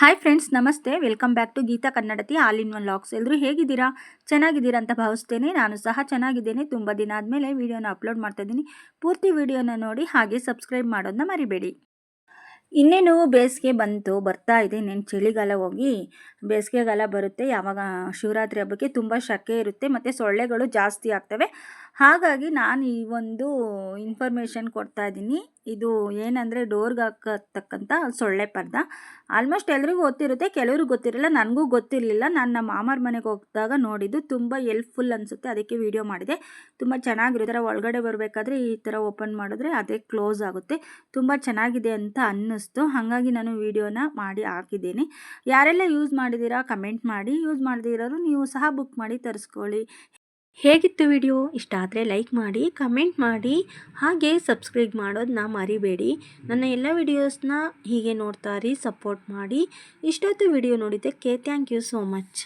Hi friends ನಮಸ್ತೆ. Welcome back to Geetha Kannadathi all in one locks ಎಲ್ಲರೂ ಹೇಗಿದ್ದೀರಾ? ಚೆನ್ನಾಗಿದ್ದೀರಾ ಅಂತ ಭಾವಿಸ್ತೇನೆ. ನಾನು ಸಹ ಚೆನ್ನಾಗಿದ್ದೇನೆ. ತುಂಬ ದಿನ ಆದಮೇಲೆ ವೀಡಿಯೋನ ಅಪ್ಲೋಡ್ ಮಾಡ್ತಾ ಇದ್ದೀನಿ. ಪೂರ್ತಿ ವೀಡಿಯೋನ ನೋಡಿ ಹಾಗೆ ಸಬ್ಸ್ಕ್ರೈಬ್ ಮಾಡೋದನ್ನ ಮರಿಬೇಡಿ. ಇನ್ನೇನು ಬೇಸಿಗೆ ಬಂತು, ಬರ್ತಾ ಇದೆ ನೆನ್ ಚಳಿಗಾಲ ಹೋಗಿ. ಬೇಸಿಗೆಗಾಲ ಬರುತ್ತೆ. ಯಾವಾಗ ಶಿವರಾತ್ರಿ ಹಬ್ಬಕ್ಕೆ ತುಂಬ ಶಕೆ ಇರುತ್ತೆ. ಮತ್ತು ಸೊಳ್ಳೆಗಳು ಜಾಸ್ತಿ ಆಗ್ತವೆ. ಹಾಗಾಗಿ ನಾನು ಈ ಒಂದು ಇನ್ಫಾರ್ಮೇಷನ್ ಕೊಡ್ತಾ ಇದ್ದೀನಿ. ಇದು ಏನಂದರೆ ಡೋರ್ಗೆ ಹಾಕತಕ್ಕಂಥ ಸೊಳ್ಳೆ ಪರ್ದ. ಆಲ್ಮೋಸ್ಟ್ ಎಲ್ರಿಗೂ ಗೊತ್ತಿರುತ್ತೆ, ಕೆಲವ್ರಿಗೆ ಗೊತ್ತಿರಲ್ಲ, ನನಗೂ ಗೊತ್ತಿರಲಿಲ್ಲ. ನಾನು ನಮ್ಮ ಮಾಮರ ಮನೆಗೆ ಹೋಗಿದಾಗ ನೋಡಿದ್ದು ತುಂಬ ಎಲ್ಪ್ಫುಲ್ ಅನಿಸುತ್ತೆ. ಅದಕ್ಕೆ ವಿಡಿಯೋ ಮಾಡಿದೆ. ತುಂಬ ಚೆನ್ನಾಗಿರುತ್ತೆ ಒಳಗಡೆ ಬರಬೇಕಾದ್ರೆ ಈ ಥರ ಓಪನ್ ಮಾಡಿದ್ರೆ ಅದೇ ಕ್ಲೋಸ್ ಆಗುತ್ತೆ. ತುಂಬ ಚೆನ್ನಾಗಿದೆ ಅಂತ ಅನ್ನಿಸ್ತು. ಹಾಗಾಗಿ ನಾನು ವಿಡಿಯೋನ ಮಾಡಿ ಹಾಕಿದ್ದೀನಿ. ಯಾರೆಲ್ಲ ಯೂಸ್ ಮಾಡಿದ್ದೀರಾ ಕಮೆಂಟ್ ಮಾಡಿ. ಯೂಸ್ ಮಾಡದಿರೋರು ನೀವು ಸಹ ಬುಕ್ ಮಾಡಿ, ತರಿಸ್ಕೊಳ್ಳಿ. ಹೇಗಿತ್ತು ವಿಡಿಯೋ? ಇಷ್ಟ ಆದರೆ ಲೈಕ್ ಮಾಡಿ, ಕಮೆಂಟ್ ಮಾಡಿ, ಹಾಗೆ ಸಬ್ಸ್ಕ್ರೈಬ್ ಮಾಡೋದನ್ನ ಮರಿಬೇಡಿ. ನನ್ನ ಎಲ್ಲ ವಿಡಿಯೋಸ್ನ ಹೀಗೆ ನೋಡ್ತಾ ಸಪೋರ್ಟ್ ಮಾಡಿ. ಇಷ್ಟೊತ್ತು ವಿಡಿಯೋ ನೋಡಿದ್ದಕ್ಕೆ ಥ್ಯಾಂಕ್ ಯು ಸೋ ಮಚ್